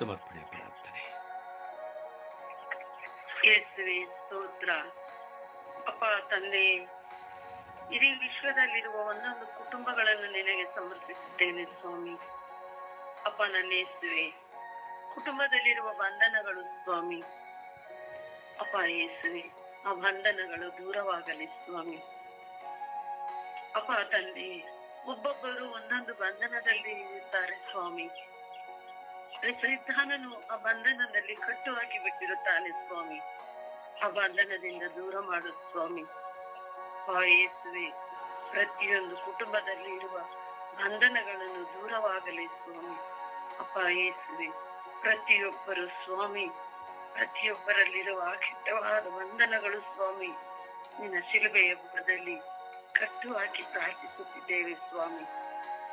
ಸಮರ್ಪಣೆ ಯೇಸುವೆ, ಸ್ತೋತ್ರ. ಅಪ್ಪ, ತಂದೆ, ಇಡೀ ವಿಶ್ವದಲ್ಲಿರುವ ಒಂದೊಂದು ಕುಟುಂಬಗಳನ್ನು ನಿನಗೆ ಸಮರ್ಪಿಸುತ್ತೇನೆ, ಸ್ವಾಮಿ. ಅಪ್ಪ, ನನ್ನ ಯೇಸುವೆ, ಕುಟುಂಬದಲ್ಲಿರುವ ಬಂಧನಗಳು, ಸ್ವಾಮಿ. ಅಪ್ಪ, ಯೇಸುವೆ, ಆ ಬಂಧನಗಳು ದೂರವಾಗಲಿ, ಸ್ವಾಮಿ. ಅಪ್ಪ, ತಂದೆ, ಒಬ್ಬೊಬ್ಬರು ಒಂದೊಂದು ಬಂಧನದಲ್ಲಿ ಇರುತ್ತಾರೆ ಸ್ವಾಮಿ. ಸೈತಾನನು ಆ ಬಂಧನದಲ್ಲಿ ಕಟ್ಟುಹಾಕಿ ಬಿಟ್ಟಿರುತ್ತಾನೆ ಸ್ವಾಮಿ. ಆ ಬಂಧನದಿಂದ ದೂರ ಮಾಡು ಸ್ವಾಮಿ. ಆ ಯೇಸುವೆ, ಪ್ರತಿಯೊಂದು ಕುಟುಂಬದಲ್ಲಿ ಇರುವ ಬಂಧನಗಳನ್ನು ದೂರವಾಗಲಿ ಸ್ವಾಮಿ. ಅಪ್ಪ ಯೇಸುವೆ, ಪ್ರತಿಯೊಬ್ಬರು ಸ್ವಾಮಿ, ಪ್ರತಿಯೊಬ್ಬರಲ್ಲಿರುವ ಕೆಟ್ಟವಾದ ಬಂಧನಗಳು ಸ್ವಾಮಿ, ನಿನ್ನ ಶಿಲುಬೆಯ ಬುಡದಲ್ಲಿ ಕಟ್ಟು ಹಾಕಿ ಪ್ರಾರ್ಥಿಸುತ್ತಿದ್ದೇವೆ ಸ್ವಾಮಿ.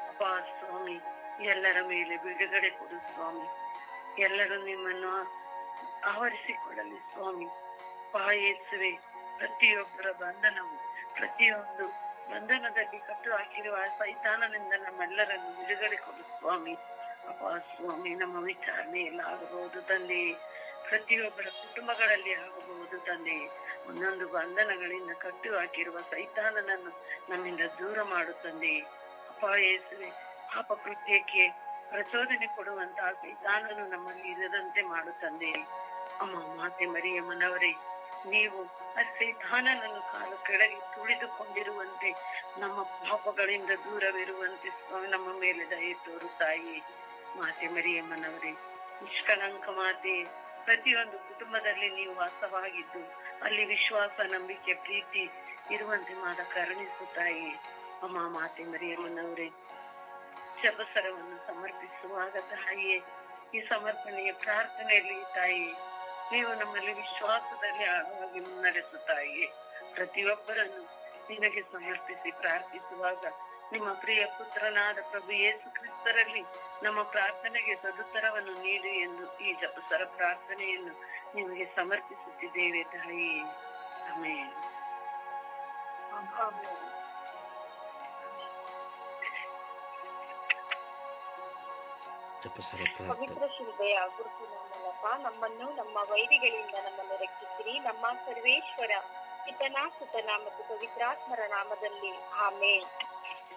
ಅಪ್ಪ ಸ್ವಾಮಿ ಎಲ್ಲರ ಮೇಲೆ ಬಿಡುಗಡೆ ಕೊಡು ಸ್ವಾಮಿ. ಎಲ್ಲರೂ ನಿಮ್ಮನ್ನು ಆವರಿಸಿಕೊಳ್ಳಲಿ ಸ್ವಾಮಿ. ಪಾಯೇಸುವೆ, ಪ್ರತಿಯೊಬ್ಬರ ಬಂಧನವು, ಪ್ರತಿಯೊಂದು ಬಂಧನದಲ್ಲಿ ಕಟ್ಟು ಹಾಕಿರುವ ಸೈತಾನನಿಂದ ನಮ್ಮೆಲ್ಲರನ್ನು ಬಿಡುಗಡೆ ಕೊಡು ಸ್ವಾಮಿ. ಅಪ್ಪ ಸ್ವಾಮಿ, ನಮ್ಮ ವಿಚಾರಣೆಯಲ್ಲಿ ಆಗಬಹುದು ತಂದೆ. ಪ್ರತಿಯೊಬ್ಬರ ಕುಟುಂಬಗಳಲ್ಲಿ ಆಗಬಹುದು ತಂದೆ. ಒಂದೊಂದು ಬಂಧನಗಳಿಂದ ಕಟ್ಟು ಹಾಕಿರುವ ಸೈತಾನನನ್ನು ನಮ್ಮಿಂದ ದೂರ ಮಾಡು ತಂದೆ. ಅಪ್ಪ ಯೇಸುವೆ ಪಾಪ ಕೃತ್ಯಕ್ಕೆ ಪ್ರಚೋದನೆ ಕೊಡುವಂತಹ ಸೈತಾನನು ನಮ್ಮಲ್ಲಿ ಇರದಂತೆ ಮಾಡು ಅಮ್ಮ ಮಾತೆ ಮರಿಯಮ್ಮನವರೇ, ನೀವು ಆ ಸೈತಾನನನ್ನು ಕಾಲು ಕೆಳಗೆ ತುಳಿದುಕೊಂಡಿರುವಂತೆ, ನಮ್ಮ ಪಾಪಗಳಿಂದ ದೂರವಿರುವಂತೆ ಸ್ವಾಮಿ ನಮ್ಮ ಮೇಲೆ ದಯೆ ತೋರು ತಾಯಿ ಮಾತೆ ಮರಿಯಮ್ಮನವರೇ, ನಿಷ್ಕಳಂಕ ಮಾತೆ, ಪ್ರತಿಯೊಂದು ಕುಟುಂಬದಲ್ಲಿ ನೀವು ವಾಸವಾಗಿದ್ದು, ಅಲ್ಲಿ ವಿಶ್ವಾಸ, ನಂಬಿಕೆ, ಪ್ರೀತಿ ಇರುವಂತೆ ಮಾದ ಕರುಣಿಸು ತಾಯಿ ಅಮ್ಮ ಮಾತೆ ಮರಿಯಮ್ಮನವರೇ ಶಬಸರವನ್ನು ಸಮರ್ಪಿಸುವಾಗ ತಾಯಿಯೇ ಈ ಸಮರ್ಪಣೆಯ ಪ್ರಾರ್ಥನೆಯಲ್ಲಿ ತಾಯಿ, ನೀವು ನಮ್ಮಲ್ಲಿ ವಿಶ್ವಾಸದಲ್ಲಿ ಆಳವಾಗಿ ಮುನ್ನಡೆಸು ತಾಯಿಯೇ. ಪ್ರತಿಯೊಬ್ಬರನ್ನು ನಿನಗೆ ಸಮರ್ಪಿಸಿ ಪ್ರಾರ್ಥಿಸುವಾಗ ನಿಮ್ಮ ಪ್ರಿಯ ಪುತ್ರನಾದ ಪ್ರಭು ಯೇಸು ಕ್ರಿಸ್ತರಲ್ಲಿ ನಮ್ಮ ಪ್ರಾರ್ಥನೆಗೆ ಸದುತ್ತರವನ್ನು ನೀಡಿ ಎಂದು ಈ ಜಪಸರ ಪ್ರಾರ್ಥನೆಯನ್ನು ನಿಮಗೆ ಸಮರ್ಪಿಸುತ್ತಿದ್ದೇವೆ ತಾಯಿ ಆಮೇಲೆ ಪವಿತ್ರ ಶಿಲ್ಬೆಯ ಗುರುತಿನ ಮೂಲಕ ನಮ್ಮನ್ನು, ನಮ್ಮ ವೈರಿಗಳಿಂದ ನಮ್ಮನ್ನು ರಕ್ಷಿಸಿರಿ. ನಮ್ಮ ಸರ್ವೇಶ್ವರ ಪಿತನ ಸುತನ ಮತ್ತು ಪವಿತ್ರಾತ್ಮರ ನಾಮದಲ್ಲಿ. ಆಮೆ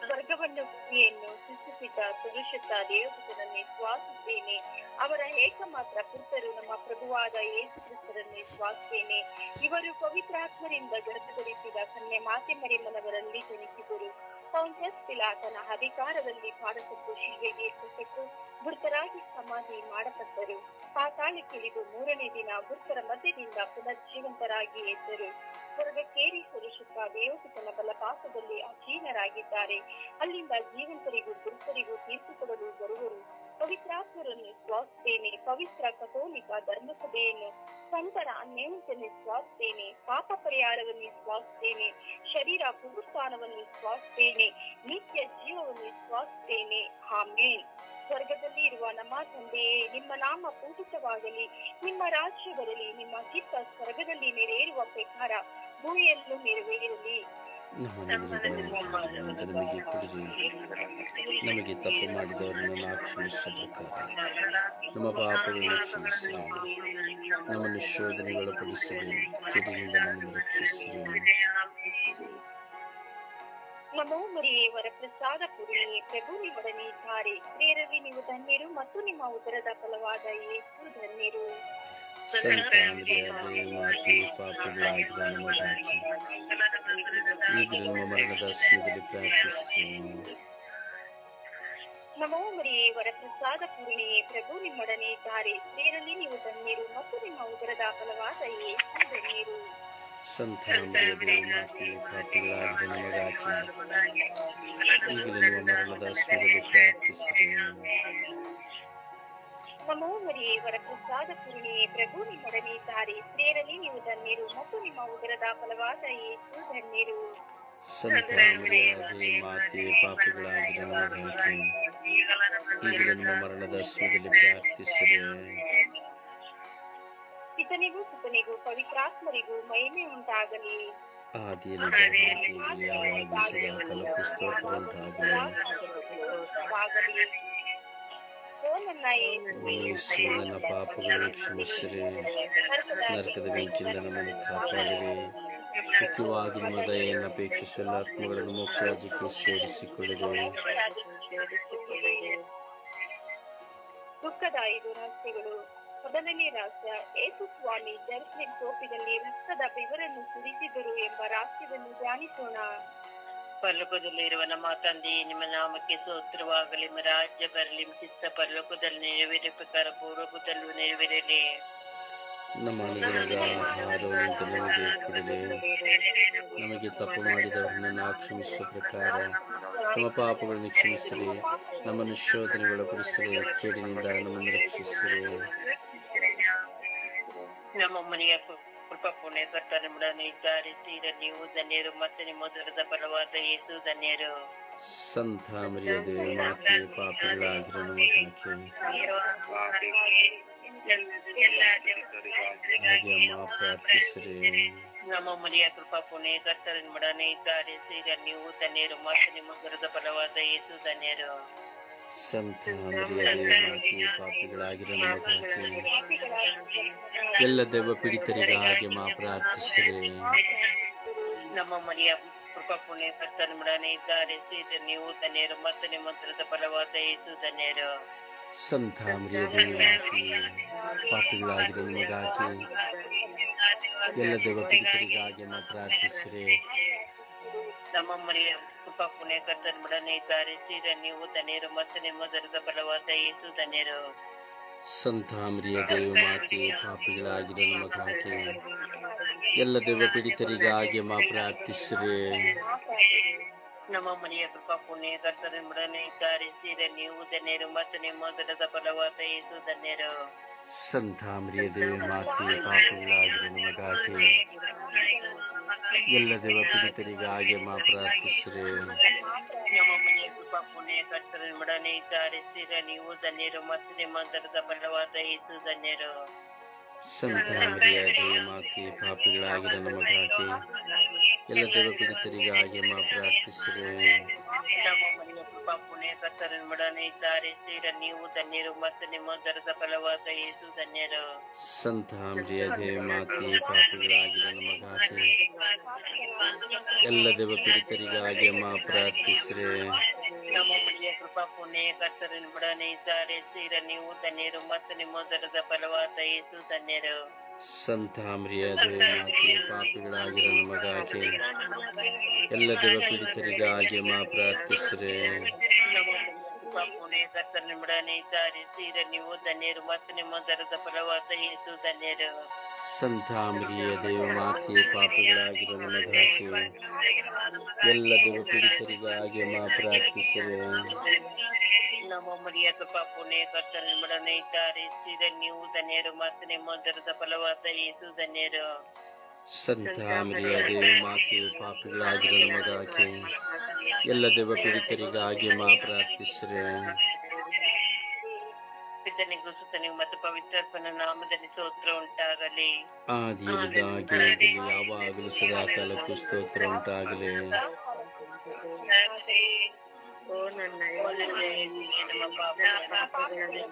ಸ್ವರ್ಗವನ್ನು, ಭೂಮಿಯನ್ನು ಸೃಷ್ಟಿಸಿದ ಸುರಕ್ಷಿತ ದೇವಪುತ್ರನನ್ನೇ ಶ್ವಾಸಿದ್ದೇನೆ ಅವರ ಏಕಮಾತ್ರ ಪುತ್ರರು ನಮ್ಮ ಪ್ರಭುವಾದ ಯೇಸು ಕ್ರಿಸ್ತರನ್ನೇ ಇವರು ಪವಿತ್ರಾತ್ಮರಿಂದ ಗರ್ಭಧರಿಸಿದ ಕನ್ಯೆ ಮಾತೆ ಮರಿಮನವರಲ್ಲಿ ಜನಿಸಿದರು. ಪೌಂಟಸ್ ಪಿಲಾತನ ಅಧಿಕಾರದಲ್ಲಿ ಭಾರತಕ್ಕೂ ಶಿಲ್ವೆಗೆ ಕುಸಿತು ಮೃತರಾಗಿ ಸಮಾಧಿ ಮಾಡಪಟ್ಟರು ಪಾತಾಳಕ್ಕಿಳಿದು ಮೂರನೇ ದಿನ ಮೃತರ ಮಧ್ಯದಿಂದ ಪುನರ್ಜೀವಂತರಾಗಿ ಎದ್ದರು. ಸ್ವರ್ಗಕ್ಕೇರಿ ಸುರಕ್ಷಿತ ದೇವಸ್ಥಾನ ಬಲಪಾತದಲ್ಲಿ ಅಧೀನರಾಗಿದ್ದಾರೆ. ಅಲ್ಲಿಂದ ಜೀವಂತರಿಗೂ ಮೃತರಿಗೂ ತೀರ್ಪು ಕೊಡಲು ಬರುವರು. ಪವಿತ್ರಾತ್ಮರನ್ನು ಸ್ವಾಸ್ತೇನೆ ಪವಿತ್ರ ಕಥೋಲಿಕ ಧರ್ಮಸಭೆಯನ್ನು ಸಂತರ ಅನ್ಯಾಯತನ್ನು ಸ್ವಾಸ್ತೇನೆ ಪಾಪ ಪರಿಹಾರವನ್ನು ಸ್ವಾಸ್ತೇನೆ ಶರೀರ ಪುರುಸ್ಥಾನವನ್ನು ಸ್ವಾಸ್ತೇನೆ ನಿತ್ಯ ಜೀವವನ್ನು ಸ್ವಾಸ್ತೇನೆ ಆಮೇನ್. ಸ್ವರ್ಗದಲ್ಲಿ ಇರುವ ನಮ್ಮ ತಂದೆಯೇ, ನಿಮ್ಮ ನಾಮ ಪೂಜಿತವಾಗಲಿ. ನಿಮ್ಮ ರಾಜ್ಯ ಬರಲಿ, ನಿಮ್ಮ ಚಿತ್ತ ಸ್ವರ್ಗದಲ್ಲಿ ನೆರವೇರುವ ಪ್ರಕಾರ ಭೂಮಿಯನ್ನು ನೆರವೇರಲಿ. ನಮ್ಮ ನಿಮಿತ್ತ ನಮಗೆ ಕೊಡಿರಿ ನಮಗೆ ತಪ್ಪು ಮಾಡಿದವರನ್ನು ನಾವು ಪ್ರಕಾರ ನಮ್ಮ ಪಾಪಗಳನ್ನು ಕ್ಷಮಿಸಿರಿ. ನಮ್ಮನ್ನು ಶೋಧನೆಗೊಳಪಡಿಸಿರಿ ಕೆಡಿನಿಂದ ನಮ್ಮನ್ನು ರಕ್ಷಿಸಿರಿ. ನಮೋ ಮರಿಯೇ ವರಪ್ರಸಾದ ಪುರಿಯೇ ಪ್ರಭು ನಿಮ್ಮೊಡನೆ ಇದ್ದಾರೆ. ಸ್ತ್ರೀಯರಲ್ಲಿ ನೀವು ಧನ್ಯರು ಮತ್ತು ನಿಮ್ಮ ಉದರದ ಫಲವಾದ ಯೇಸು ಧನ್ಯರು. ಸಂತ ಅಂದ್ರೆಯಾಗಿ ಮಾತೆ ಪಾಪಗಳಾಗಿರ ನಮಗಾಗಿ ಈಗಲೂ ನಮ್ಮ ಮರಣದ ಸಮಯದಲ್ಲಿ ಪ್ರಾರ್ಥಿಸುತ್ತೇವೆ ನಮೋ ಮರಿಯೇ ವರಪ್ರಸಾದ ಪೂರ್ಣಿಯೇ ಪ್ರಭು ನಿಮ್ಮೊಡನೆ ಇದ್ದಾರೆ ಸ್ತ್ರೀಯರಲ್ಲಿ ನೀವು ಧನ್ಯರು ಮತ್ತು ನಿಮ್ಮ ಉದರದ ಫಲವಾದ ಯೇಸು ಧನ್ಯರು ಸಂತ ಅಂದ್ರೆಯಾಗಿ ಮಾತೆ ಪಾಪಗಳಾಗಿರ ನಮಗಾಗಿ ಈಗಲೂ ನಮ್ಮ ಮರಣದ ಸಮಯದಲ್ಲಿ ಪ್ರಾರ್ಥಿಸುತ್ತೇವೆ ನಮೋ ವರ ವರಪ್ರಸಾದ ಪೂರ್ಣಿಯೇ ಪ್ರಭು ನಿಮ್ಮೊಡನೆ ಇದ್ದಾರೆ ಸ್ತ್ರೀಯರಲ್ಲಿ ನೀವು ಧನ್ಯರು ಮತ್ತು ನಿಮ್ಮ ಉದರದ ಫಲವಾದ ಯೇಸು ಧನ್ಯರು. ಮಾತೆ ಈಗಲೂ ನಮ್ಮ ಮರಣದ ಸಮಯದಲ್ಲಿ ಪಿತನಿಗೂ ಸುತನಿಗೂ ಪವಿತ್ರಾತ್ಮರಿಗೂ ಮಹಿಮೆ ಉಂಟಾಗಲಿ. ಆದಿಯಲ್ಲಿ ಉಂಟಾಗಲಿ ಆಗಲಿ ಓ ನನ್ನ ಯೇಸುವೆ, ಯೇಸು ಪಾಪಗಳನ್ನು ಕ್ಷಮಿಸಿರಿ. ನರಕದ ಬೆಂಕಿಯಿಂದ ನಮ್ಮನ್ನು ಕಾಪಾಡಿರಿ. ಆತ್ಮಗಳನ್ನು ಸೇರಿಸಿಕೊಳ್ಳಿರಿ. ದುಃಖದ ಐದು ಮೊದಲನೇ ರಹಸ್ಯ ಏಸು ಸ್ವಾಮಿ ಜೆರುಸಲೇಮ್ ತೋಪಿನಲ್ಲಿ ರಕ್ತದ ಬೆವರನ್ನು ಸುರಿಸಿದರು ಎಂಬ ರಹಸ್ಯವನ್ನು ಧ್ಯಾನಿಸೋಣ. ಪರಲೋಕದಲ್ಲಿರುವ ನಮ್ಮ ತಂದೆಯೇ ನಿಮ್ಮ ನಾಮಕ್ಕೆ ಸ್ತೋತ್ರವಾಗಲಿ ನಿಮ್ಮ ರಾಜ್ಯ ಬರಲಿ ಚಿತ್ತ ಪರಲೋಕದಲ್ಲಿ ನೆರವೇರಿದ ಪ್ರಕಾರ ಪೂರ್ವಕದಲ್ಲೂ ನೆರವೇರಲಿ. ನಮ್ಮ ನಮಗೆ ತಪ್ಪು ಮಾಡಿದವರನ್ನು ಕ್ಷಮಿಸುವ ಪ್ರಕಾರ ನಮ್ಮ ಪಾಪಗಳನ್ನು ಕ್ಷಮಿಸಿರಿ ನಮ್ಮನ್ನು ಶೋಧನೆಗೊಳಪಡಿಸಿರಿ ಕೇಡಿನಿಂದ ನಮ್ಮನ್ನು ರಕ್ಷಿಸಿರಿ. ನಮ್ಮ ಮನೆಯ ಕೃಪಾ ಪುಣ್ಯ ಕರ್ತನ ಮುಡನ್ನು ವಿಚಾರಿಸಿದ ನೀವು ಧನ್ಯರು ಮತ್ತು ನಿಮ್ಮ ದೊರೆದ ಬಲವಾದ ಯೇಸು ಧನ್ಯರು. ಸಂತ ಮರ್ಯಾದೆ ಮಾತೆ ಪಾಪಗಳಾಗಿರೋ ಹಾಗೆ ಅಮ್ಮ ಪ್ರಾರ್ಥಿಸಿರಿ. ನಮ್ಮ ಮನೆಯ ಕೃಪಾ ಪುಣ್ಯ ಕರ್ತರನ್ ಮಡನೆ ಇದ್ದಾರೆ ವಿಚಾರಿಸಿದ ನೀವು ಧನ್ಯರು ಮತ್ತು ನಿಮ್ಮ ಗುರುದ ಬಲವಾದ ಯೇಸು ಧನ್ಯರು. ಸಂತ ಮರ್ಯಾದೆ ಮಾತೆ ಪಾಪಿಗಳಾಗಿರೋ ನಮಗಾಕಿ ಎಲ್ಲ ದೆವ್ವ ಪೀಡಿತರಿಗಾಗಿ ಮಾ ಪ್ರಾರ್ಥಿಸಿರಿ ನಮ್ಮ ಮನೆಯ ಕೃಪಾ ಪುಣ್ಯ ಕರ್ತನ ಇದ್ದಾರೆ. ನೀವು ಧನ್ಯರು ಮತ್ತು ನಿಮ್ಮ ದೊರೆದ ಫಲವಾದ ಯೇಸು ಧನ್ಯರು. ಸಂತ ಮರಿಯ ಪಾಪಿಗಳಾಗಿರೋ ನಮಗಾಕಿ ಎಲ್ಲ ದೆವ್ವ ಪೀಡಿತರಿಗಾಗಿ ಮಾ ಪ್ರಾರ್ಥಿಸಿರಿ ನಮ್ಮ ಮನೆಯ ಕೃಪಾ ಪುಣ್ಯ ಕರ್ತನ ಇದ್ದಾರೆ ವಿಚಾರಿಸಿದ ನೀವು ಧನ್ಯರು ಮತ್ತು ನಿಮ್ಮ ದರದ ಬಲವಾದ ಯೇಸು ಧನ್ಯರು. ಸಂತಾಮರಿಯ ಮರ್ಯಾದೆ ಮಾತೆ ಪಾಪಿಗಳಾಗಿರೋ ಕಾಕೆ ಎಲ್ಲ ದೇವ ಪೀಡಿತರಿಗಾಗಿ ಮಾ ಪ್ರಾರ್ಥಿಸ್ರಿ. ನಮ್ಮ ಮನೆಯ ಕೃಪಾ ಪುಣ್ಯ ಕರ್ತನ ಇದ್ದಾರೆ ವಿಚಾರಿಸಿದ ನೀವು ಧನ್ಯರು ಮತ್ತು ನಿಮ್ಮ ದರದ ಬಲವಾದ ಯೇಸು ಧನ್ಯರು. ಸಂತ ದೇವ ಮಾತೆ ಪಾಪಿಗಳಾಗಿರೋ ನಮಗಾಗಿ ಎಲ್ಲ ದೇವ ಪೀಡಿತರಿಗಾಗಿ ಮಾ ಪ್ರಾರ್ಥಿಸಿರಿ. ಮುಡನ್ನು ವಿಚಾರಿಸಿದ ನೀವು ಧನ್ಯರು ಮತ್ತು ನಿಮ್ಮ ದೊರೆದ ಫಲವಾದ ಯೇಸು ಧನ್ಯರು ಸಂತ ಮರ್ಯಾದೆ ಮಾತೆ ಪಾಪಿಗಳಾಗಿರೋ ನಮಗಾಕಿ ಎಲ್ಲ ದೇವ ಪೀಡಿತರಿಗಾಗಿ ಮಾ ಪ್ರಾರ್ಥಿಸಿರಿ. ನಮ್ಮ ಮನೆಯ ಕೃಪಾ ಪುಣ್ಯ ಕರ್ತನ ಇದ್ದಾರೆ ಶ್ರೀರ ನೀವು ಧನ್ಯರು ಮತ್ತು ನಿಮ್ಮ ದೊರೆದ ಫಲವಾದ ಯೇಸು ಧನ್ಯರು ಸಂತ ಮರ್ಯಾದೆ ಮಾತೆ ಪಾಪಿಗಳಾಗಿರೋ ನಮಗಾಗಿ ಎಲ್ಲ ದೇವ ಪೀಡಿತರಿಗಾಗಿ ಮಾ ಪ್ರಾರ್ಥಿಸ್ರೆ ನಮ್ಮ ಮನೆಯ ಕೃಪಾ ಪುಣ್ಯ ಕರ್ತನ ಇದ್ದಾರೆ ವಿಚಾರಿಸಿದ ನೀವು ಧನ್ಯರು ಮತ್ತು ನಿಮ್ಮ ದರದ ಫಲವಾದ ಯೇಸು ಧನ್ಯರು. ಸಂತ ಮರ್ಯಾದೆ ಮಾತೆ ಪಾಪಿಗಳಾಗಿರ ನಮಗಾಕಿ ಎಲ್ಲ ದೇವ ಪೀಡಿತರಿಗಾಗಿ ಮಾ ಪ್ರಾರ್ಥಿಸಿರಿ ನಮ್ಮ ಕೃಪಾ ಪುಣ್ಯ ಕರ್ತನ ಮುಡನ್ನು ವಿಚಾರಿಸಿದ ನೀವು ಧನ್ಯರು ಮತ್ತು ನಿಮ್ಮ ದೊರೆದ ಫಲವಾದ ಯೇಸು ಧನ್ಯರು. ಸಂತ ಮರ್ಯಾದೆ ಮಾತೆ ಪಾಪಿಗಳಾಗಿರೋ ನಮಗಾಕಿ ಎಲ್ಲ ದೆವ್ವ ಪೀಡಿತರಿಗಾಗಿ ಮಾ ಪ್ರಾರ್ಥಿಸಿರಿ ನಮ್ಮ ಮರಿಯ ಕೃಪಾ ಪುಣ್ಯ ಕರ್ತನ ಮುಡನ್ನು ವಿಚಾರಿಸಿದ ನೀವು ಧನ್ಯರು ಮತ್ತು ನಿಮ್ಮ ದೊರೆದ ಫಲವಾದ ಯೇಸು ಧನ್ಯರು. ಸಂತ ದೇವಿ ಮಾತೆ ಪಾಪಿಗಳಾಗಿರೋ ನಮಗಾಕಿ ಎಲ್ಲ ದೇವ ಪೀಡಿತರಿಗಾಗಿ ಮಾ ಪ್ರಾರ್ಥಿಸ್ರೆ. ಮತ್ತು ಪವಿತ್ರಾತ್ಮನ ನಾಮದಲ್ಲಿ ಸ್ತೋತ್ರ ಉಂಟಾಗಲಿ. ಆದಿಯಲ್ಲಿದ್ದಾಗೆ ಯಾವಾಗಲೂ ಸದಾ ಕಾಲಕ್ಕೂ ಸ್ತೋತ್ರ ಉಂಟಾಗಲಿ. ಪಾಪಗಳನ್ನು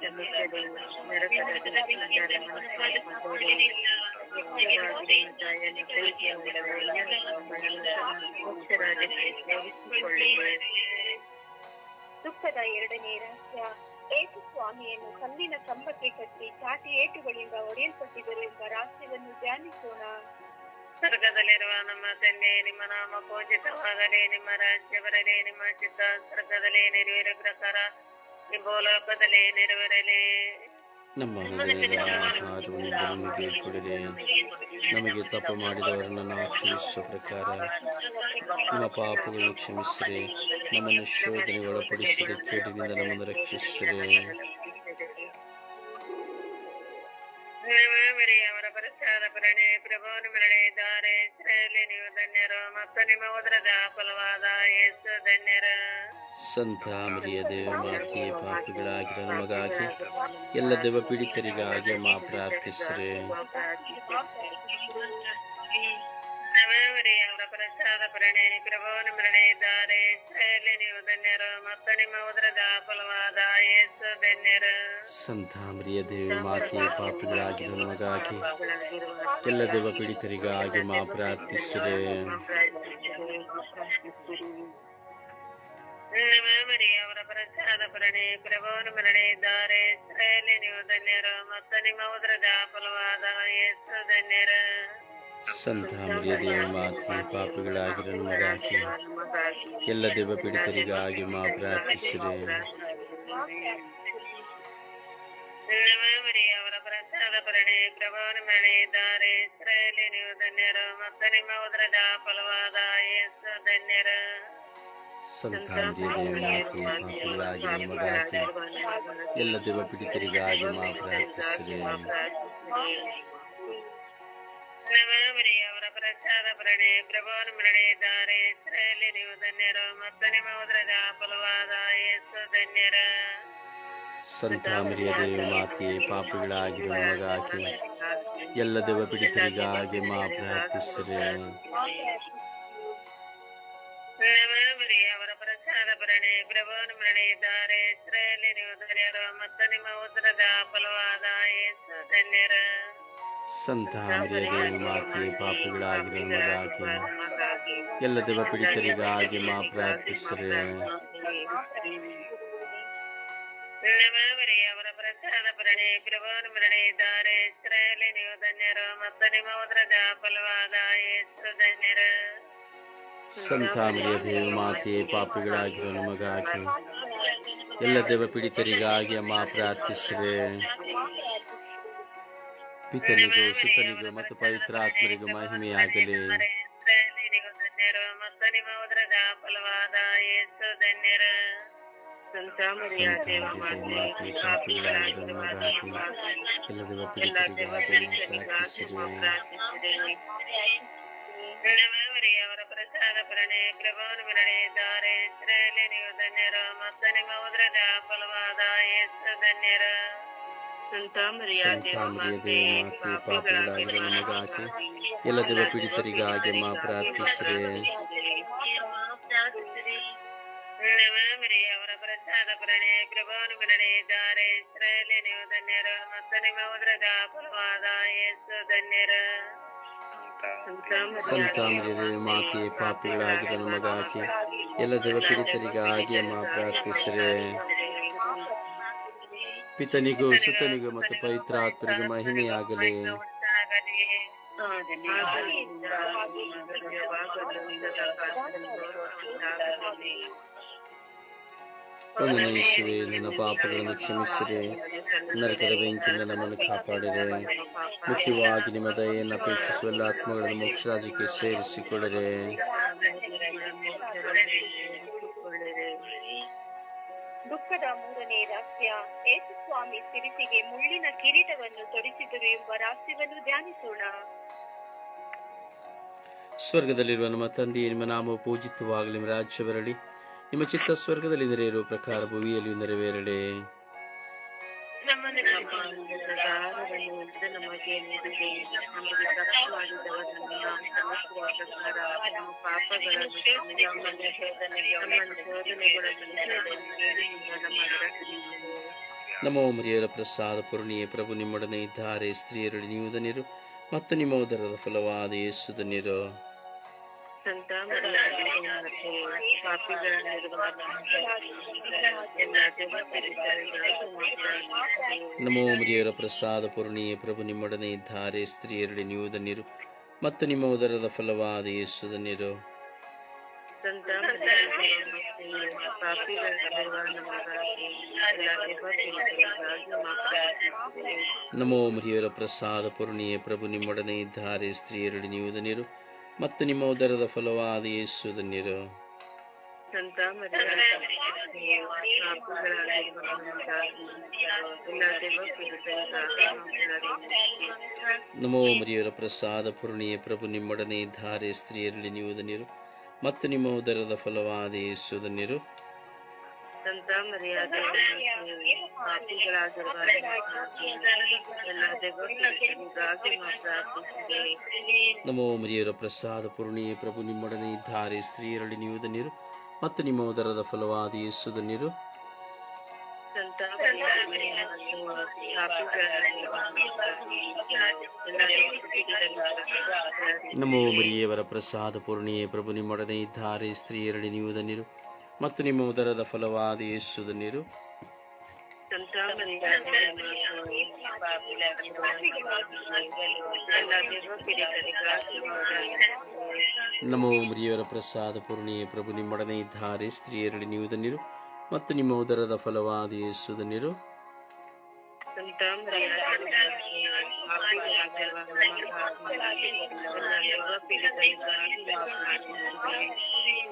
ಸೇರಿಸಿಕೊಳ್ಳಿರಿ. ದುಃಖದ ಎರಡನೇ ರಹಸ್ಯ ಏಸು ಸ್ವಾಮಿಯನ್ನು ಕಲ್ಲಿನ ಕಂಬಕ್ಕೆ ಕಟ್ಟಿ ಚಾಟಿ ಏಟುಗಳಿಂದ ಹೊಡೆಯಲ್ಪಟ್ಟಿದರು ಎಂಬ ರಹಸ್ಯವನ್ನು ಧ್ಯಾನಿಸೋಣ ಸ್ವರ್ಗದಲ್ಲಿರುವ ನಮ್ಮ ತಂದೆ, ನಿಮ್ಮ ನಾಮ ಪೂಜಿತವಾಗಲಿ, ನಿಮ್ಮ ರಾಜ್ಯ ಬರಲಿ, ನಿಮ್ಮ ಚಿತ್ತ ಸ್ವರ್ಗದಲ್ಲಿ ನೆರವೇರ ಪ್ರಕಾರ, ನಿಮ್ಮ ಲೋಕದಲ್ಲಿ ನೆರವೇರಲಿ ನಮ್ಮ ಹೃದಯದ ಆಹಾರವನ್ನು ನಮಗೆ ನಮಗೆ ತಪ್ಪು ಮಾಡಿದವರನ್ನು ನಾವು ಕ್ಷಮಿಸುವ ಪ್ರಕಾರ ನಮ್ಮ ಪಾಪಗಳನ್ನು ಕ್ಷಮಿಸಿರಿ. ನಮ್ಮನ್ನು ಶೋಧನೆ ಒಳಪಡಿಸಿರಿ. ಕೇಡಿನಿಂದ ನಮ್ಮನ್ನು ರಕ್ಷಿಸಿರಿ. ಅವರ ಪರಿಚಾರ ಪ್ರಣೆ ಪ್ರಭು ಮರಣೆ, ದಾರೆ ಇಸ್ರಾಯೇಲಿ ನೀವು ಧನ್ಯರು. ಮತ್ತು ನಿಮ್ಮ ಉದರದ ಫಲವಾದ ಯೇಸು ಧನ್ಯರು. ಸಂತ ಮರಿಯ ದೇವ ಮಾತೆಯ ಪಾಪಿಗಳಾಗಿರೋ ನಮಗಾಗಿ ಎಲ್ಲ ದೇವ ಪೀಡಿತರಿಗಾಗಿ ಮಾ ಪ್ರಾರ್ಥಿಸಿರಿ. ನವಮರಿ ಅವರ ಪ್ರಸಾದ ಪ್ರಣೆ ಕೃಪವನ್ನು ಮರಣೆ ಇದ್ದಾರೆ. ಇಸ್ರಾಯೇಲಿ ನೀವು ಧನ್ಯರು ಮತ್ತು ನಿಮ್ಮ ಉದರದ ಫಲವಾದ ಯೇಸು ಧನ್ಯರು. ಸಂತಾಮ್ರಿಯ ಮರಿಯ ದೇವಿ ಮಾತೆಯ ಪಾಪಿಗಳಾಗಿದ್ದು ನಮಗಾಗಿ ಎಲ್ಲ ದೇವ ಪೀಡಿತರಿಗಾಗಿ ಮಾ ಪ್ರಾರ್ಥಿಸಿದೆ ಅವರ ಪ್ರಸಾದ ಪ್ರಣೆ ಕೃಪವನ್ನು ಮರಣೆ ಇದ್ದಾರೆ. ನೀವು ಧನ್ಯರು ಮತ್ತು ನಿಮ್ಮ ಉದರದ ಫಲವಾದ ಯೇಸು ಧನ್ಯರು. ಸಂತ ಮರಿಯ ದೇವಿ ಮಾತೆಯ ನಮಗಾಗಿ ಎಲ್ಲ ದೇವ ಪೀಡಿತರಿಗಾಗಿ ಮಾ ಪ್ರಾರ್ಥಿಸಿದೆ ಅವರ ಪ್ರಸಾದ ಪ್ರಣೆ ಕೃಪವನ್ನು ಮರಣೆ ಇದ್ದಾರೆ ಇಸ್ರಾಯೇಲಿ ನೀವು ಧನ್ಯರು ಮತ್ತು ನಿಮ್ಮ ಉದರದ ಫಲವಾದ ಯೇಸು ಧನ್ಯರು. ಸಂತ ಮರಿಯ ದೇವಿ ನಮಗಾಗಿ ಎಲ್ಲ ದೇವ ಪೀಡಿತರಿಗಾಗಿ ಮಾ ಪ್ರಾರ್ಥಿಸಿರೆ. ನವಮರಿ ಅವರ ಪ್ರಸಾದ ಪ್ರಣೆ ಪ್ರಭುವನ್ನು ಮರಣೆ ಇದ್ದಾರೆ ಇಸ್ರಾಯೇಲಿ ನೀವು ಧನ್ಯರು ಮತ್ತು ನಿಮ್ಮ ಉದ್ರದ ಫಲವಾದ ಯೇಸು ಧನ್ಯರ. ಸಂತ ಮರಿಯ ದೇವಿ ಮಾತೆಯ ಪಾಪಿಗಳಾಗಿರೋ ನಮಗಾಗಿ. ಎಲ್ಲ ದೇವ ಪೀಡಿತರಿಗಾಗಿ ಮಾ ಪ್ರಾರ್ಥಿಸಿರೆ. ನವಮರಿ ಅವರ ಪ್ರಸಾದ ಪ್ರಣೆ ಪ್ರಭುವನ್ನು ಮರಣೆ ಇದ್ದಾರೆ ಇಸ್ರಾಯೇಲಿ ನೀವು ಧನ್ಯರು ಮತ್ತು ನಿಮ್ಮ ಉದ್ರದ ಫಲವಾದ ಯೇಸು ಧನ್ಯರು. ಸಂತ ದೇವಿ ಮಾತೆಯ ಪಾಪಿಗಳಾಗಿರೋ ಮಗಾಕೆ ಎಲ್ಲ ದೇವ ಪೀಡಿತರಿಗಾಗಿ ಮಾ ಪ್ರಾರ್ಥಿಸಿರೆ. ಅವರ ಪ್ರಸಾದ ಪ್ರಣೆ ಪ್ರಭುವನ್ನು ಮರಣೆ ಇದ್ದಾರೆ ಇಸ್ರಾಯೇಲಿ ನೀವು ಧನ್ಯರು ಮತ್ತು ನಿಮ್ಮ ಉದರದ ಫಲವಾದ ಯೇಸು ಧನ್ಯರು. ಸಂತ ದೇವಿ ಮಾತೆಯ ಪಾಪಿಗಳಾಗಿರೋ ನಮಗಾಕೆ ಎಲ್ಲ ದೇವ ಪೀಡಿತರಿಗಾಗಿ ಮಾ ಪ್ರಾರ್ಥಿಸಿರೆ. ಪಿತನಿಗೂ ಸುತನಿಗೂ ಮತ್ತು ಪವಿತ್ರಾತ್ಮರಿಗೂ ಮಹಿಮೆಯಾಗಲಿ ಇಸ್ರಾಯೇಲಿನಿಗೂ ಧನ್ಯರು ಮತ್ತು ನಿಮ್ಮ ಉದರದ ಫಲವಾದ ಯೇಸು ಧನ್ಯರು ಸಂತ ಮರಿಯ ದೇವಿ ಮಾತೆಯ ಪಾಪಿಗಳಾಗಿರೋ ನಮಗಾಗಿ ಎಲ್ಲ ದೇವ ಪೀಡಿತರಿಗಾಗಿ ಮಾ ಪ್ರಾರ್ಥಿಸಿರೆ ನವಮರಿ ಅವರ ಪ್ರಸಾದ ಪ್ರಣೆ ಪ್ರಭುವನ್ನು ಮರಣೆ ಇದ್ದಾರೆ ಇಸ್ರಾಯೇಲಿ ನೀವು ಧನ್ಯರು ಮತ್ತು ನಿಮ್ಮ ಉದರದ ಫಲವಾದ ಯೇಸು ಧನ್ಯರು ಸಂತ ಮರಿಯ ದೇವಿ ಮಾತೆಯ ಪಾಪಿಗಳಾಗಿರೋ ನಮಗಾಗಿ ಎಲ್ಲ ದೇವ ಪೀಡಿತರಿಗಾಗಿ ಮಾ ಪ್ರಾರ್ಥಿಸಿರೆ ನವಮರಿ ಅವರ ಪ್ರಸಾದ ಪ್ರಣೆ ಪ್ರಭುವನ್ನು ಮರಣೆ ಇದ್ದಾರೆ ಇಸ್ರಾಯೇಲಿ ನೀವು ಧನ್ಯರು ಮತ್ತು ನಿಮ್ಮ ಉದರದ ಫಲವಾದ ಯೇಸು ಧನ್ಯರು ಸಂತ ಮರಿಯ ದೇವಿ ಮಾತೆಯ ಪಾಪಿಗಳಾಗಿರೋ ನಮಗಾಗಿ ಎಲ್ಲ ದೇವ ಪೀಡಿತರಿಗಾಗಿ ಮಾ ಪ್ರಾರ್ಥಿಸಿರೆ ಪಿತನಿಗೂ ಸುತನಿಗೂ ಮತ್ತು ಪವಿತ್ರಾತ್ಮರಿಗೂ ಮಹಿಮೆಯಾಗಲಿ. ಒಂದನೇ ಯೇಸುವೆ ನನ್ನ ಪಾಪಗಳನ್ನು ಕ್ಷಮಿಸಿರಿ. ನರಕದ ಬೆಂಕಿಯಿಂದ ನಮ್ಮನ್ನು ಕಾಪಾಡಿರಿ. ಮುಖ್ಯವಾಗಿ ನಿಮ್ಮ ದಯೆಯನ್ನು ಅಪೇಕ್ಷಿಸುವ ಆತ್ಮಗಳನ್ನು ಮೋಕ್ಷರಾಜಕ್ಕೆ ಸೇರಿಸಿಕೊಳ್ಳಿರೆ. ದುಃಖದ ಮೂರನೇ ರಹಸ್ಯ ಯೇಸು ಸ್ವಾಮಿ ಸಿರಿಸಿಗೆ ಮುಳ್ಳಿನ ಕಿರೀಟವನ್ನು ತೊಡಿಸಿದರು ಎಂಬ ರಹಸ್ಯವನ್ನು ಧ್ಯಾನಿಸೋಣ. ಸ್ವರ್ಗದಲ್ಲಿರುವ ನಮ್ಮ ತಂದೆ, ನಿಮ್ಮ ನಾಮವು ಪೂಜಿತವಾಗಲಿ, ನಿಮ್ಮ ರಾಜ್ಯ ಬರಲಿ ನಿಮ್ಮ ಚಿತ್ತ ಸ್ವರ್ಗದಲ್ಲಿ ನೆರೆಯಿರುವ ಪ್ರಕಾರ ಭೂಮಿಯಲ್ಲಿ ನೆರವೇರಲಿ. ನಮ್ಮನ್ನು ಆಹಾರವನ್ನು ನಮಗೆ ನೀಡಿರಿ ನಮಗೆ ತಪ್ಪು ಮಾಡಿದವರನ್ನು ನಾವು ಕ್ಷಮಿಸುವ ಪ್ರಕಾರ ನಮ್ಮ ಪಾಪಗಳನ್ನು ಕ್ಷಮಿಸಿ ನಮ್ಮನ್ನು ಶೋಧನೆಗೆ ನಮ್ಮನ್ನು ಶೋಧನೆಗಳನ್ನು ಕೇಡಿನಿಂದ ನಮ್ಮನ್ನು ನಮೋ ಮರಿಯರ ಪ್ರಸಾದ ಪೂರ್ಣಿಯೇ ಪ್ರಭು ನಿಮ್ಮೊಡನೆ ಇದ್ದಾರೆ ಸ್ತ್ರೀಯರು ನೀವು ಧನ್ಯರು ಮತ್ತು ನಿಮ್ಮ ಉದರದ ಫಲವಾದ ಯೇಸು ಧನ್ಯರು. ಸಂತ ಮರಿಯಾಗಿ ನಮೋ ಪ್ರಸಾದ ಪೂರ್ಣಿಯೇ ಪ್ರಭು, ನಿಮ್ಮೊಡನೆ ಇದ್ದಾರೆ ಸ್ತ್ರೀಯರಡಿ ನೀವುದ ನೀರು ಮತ್ತು ನಿಮ್ಮ ಉದರದ ಫಲವಾದ ಯೇಸು ಧನ್ಯರು ಸಂತ ಮರಿಯಾಗಿ ಪಾಪಿಗಳಲ್ಲಿರುವ ನಮಗಾಗಿ ಎಲ್ಲ ದೇವತೆಗಳಿಗಾಗಿ ಪ್ರಾರ್ಥಿಸಿರಿ. ನಮೋ ಮರಿಯರ ಪ್ರಸಾದ ಪೂರ್ಣಿಯೇ ಪ್ರಭು, ನಿಮ್ಮೊಡನೆ ಇದ್ದಾರೆ ಸ್ತ್ರೀಯರಡಿ ನೀವು ಧನ್ಯರು ಮತ್ತು ನಿಮ್ಮ ಉದರದ ಫಲವಾದ ಯೇಸು ಧನ್ಯರು. ನಮೋ ಮರಿಯರ ಪ್ರಸಾದ ಪೂರ್ಣಿಯೇ ಪ್ರಭು, ನಿಮ್ಮೊಡನೆ ಧಾರೆ ಸ್ತ್ರೀಯರಲ್ಲಿ ನೀವು ಧನ್ಯರು ಮತ್ತು ನಿಮ್ಮ ಉದರದ ಫಲವಾದ ಯೇಸು ಧನ್ಯರು ಸಂತ ನಮೋ ಮರಿಯರ ಪ್ರಸಾದ ಪೂರ್ಣಿಯೇ ಪ್ರಭು, ನಿಮ್ಮೊಡನೆ ಇದ್ದಾರೆ ಸ್ತ್ರೀಯರಲ್ಲಿ ನೀವು ಧನ್ಯರು ಮತ್ತು ನಿಮ್ಮ ಉದರದ ಫಲವಾದ ಯೇಸು ದೇವರಿಗಾಗಿ ನಮೋ ಮರಿಯವರ ಪ್ರಸಾದ ಪೂರ್ಣಿಯೇ ಪ್ರಭು, ನಿಮ್ಮೊಡನೆ ಇದ್ದಾರೆ ಸ್ತ್ರೀಯರಲ್ಲಿ ನೀವು ಧನ್ಯರು ಮತ್ತು ನಿಮ್ಮ ಉದರದ ಫಲವಾದ ಯೇಸುದ ನೀರು. ನಮೋ ಮುರಿಯವರ ಪ್ರಸಾದ ಪೂರ್ಣಿಯೇ ಪ್ರಭು, ನಿಮ್ಮೊಡನೆ ಇದ್ದಾರೆ ಸ್ತ್ರೀಯರಲ್ಲಿ ನೀವು ನೀರು ಮತ್ತು ನಿಮ್ಮ ಉದರದ ಫಲವಾದ ಯೇಸುದ ನೀರು.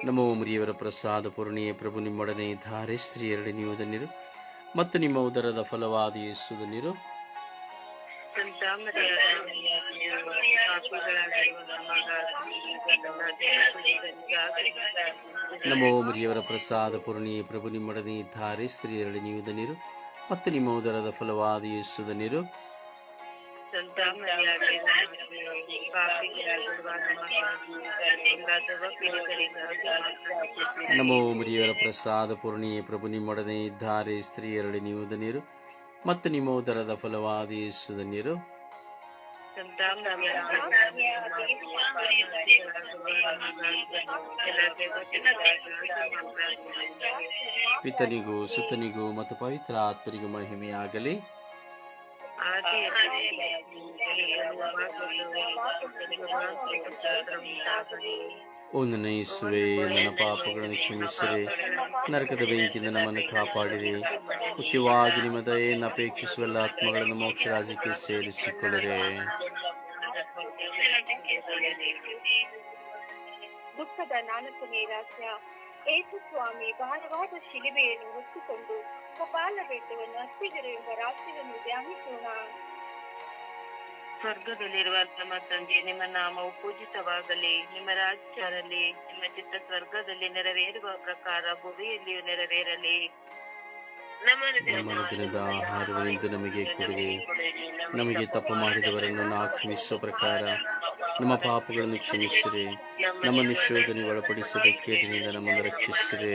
ನಮೋ ಮುರಿಯವರ ಪ್ರಸಾದ ಪೂರ್ಣಿಯ ಪ್ರಭು, ನಿಮ್ಮೊಡನೆ ಇದ್ದಾರೆ ಸ್ತ್ರೀ ಧನ್ಯರು ಮತ್ತು ನಿಮ್ಮ ಉದರದ ಫಲವಾದ ಯೇಸು ಧನ್ಯರು ನಮೋ ಮುರಿಯವರ ಪ್ರಸಾದ ಪೂರ್ಣಿಯ ಪ್ರಭು, ನಿಮ್ಮೊಡನೆ ಇದ್ದಾರೆ ನೀವು ಧನ್ಯರು ಮತ್ತು ನಿಮ್ಮ ಉದರದ ಫಲವಾದ ಯೇಸು ಧನ್ಯರು ನಮೋ ಮುರಿಯವರ ಪ್ರಸಾದ ಪೂರ್ಣಿ ಪ್ರಭು ನಿಮ್ಮೊಡನೆ ಇದ್ದಾರೆ ಸ್ತ್ರೀಯರಲ್ಲಿ ನೀವು ನೀರು ಮತ್ತು ನಿಮ್ಮ ಉದರದ ಫಲವಾದ ಸಂತ ಪಿತನಿಗೂ ಸುತನಿಗೂ ಮತ್ತು ಪವಿತ್ರ ಆತ್ಮರಿಗೂ ಮಹಿಮೆಯಾಗಲಿ. ಓ ನನ್ನ ನನ್ನ ಪಾಪಗಳನ್ನು ಕ್ಷಮಿಸಿರಿ. ನರಕದ ಬೆಂಕಿಯಿಂದ ನಮ್ಮನ್ನು ಕಾಪಾಡಿರಿ. ಮುಖ್ಯವಾಗಿ ನಿಮ್ಮ ದಯೆಯನ್ನು ಅಪೇಕ್ಷಿಸುವ ಆತ್ಮಗಳನ್ನು ಮೋಕ್ಷ ರಾಜ್ಯಕ್ಕೆ ಸೇರಿಸಿಕೊಳ್ಳಿರಿ. ದುಃಖದ ನಾಲ್ಕನೇ ರಾಜ್ಯ ಏಸು ಸ್ವಾಮಿ ಭಾರವಾದ ಶಿಲಿಬೆಯನ್ನು ಹೊತ್ತುಕೊಂಡು ಕಪಾಲ ಬೆಟ್ಟವನ್ನು ಧ್ಯಾನಿಸೋಣ ಸ್ವರ್ಗದಲ್ಲಿರುವ ನಮ್ಮ ತಂದೆ ನಿಮ್ಮ ನಾಮವು ಪೂಜಿತವಾಗಲಿ ನಿಮ್ಮ ರಾಜ್ಯದಲ್ಲಿ ನಿಮ್ಮ ಚಿತ್ತ ಸ್ವರ್ಗದಲ್ಲಿ ನೆರವೇರುವ ಪ್ರಕಾರ ಭೂಮಿಯಲ್ಲಿಯೂ ನೆರವೇರಲಿ. ನಮ್ಮ ದಿನದ ನಮಗೆ ಕೊಡಿರಿ ನಮಗೆ ತಪ್ಪು ಮಾಡಿದವರನ್ನು ನಾವು ಕ್ಷಮಿಸುವ ಪ್ರಕಾರ ನಮ್ಮ ಪಾಪಗಳನ್ನು ಕ್ಷಮಿಸಿರಿ. ನಮ್ಮನ್ನು ಶೋಧನೆ ಒಳಪಡಿಸದೆ ಕೇಟಿನಿಂದ ನಮ್ಮನ್ನು ರಕ್ಷಿಸಿರಿ.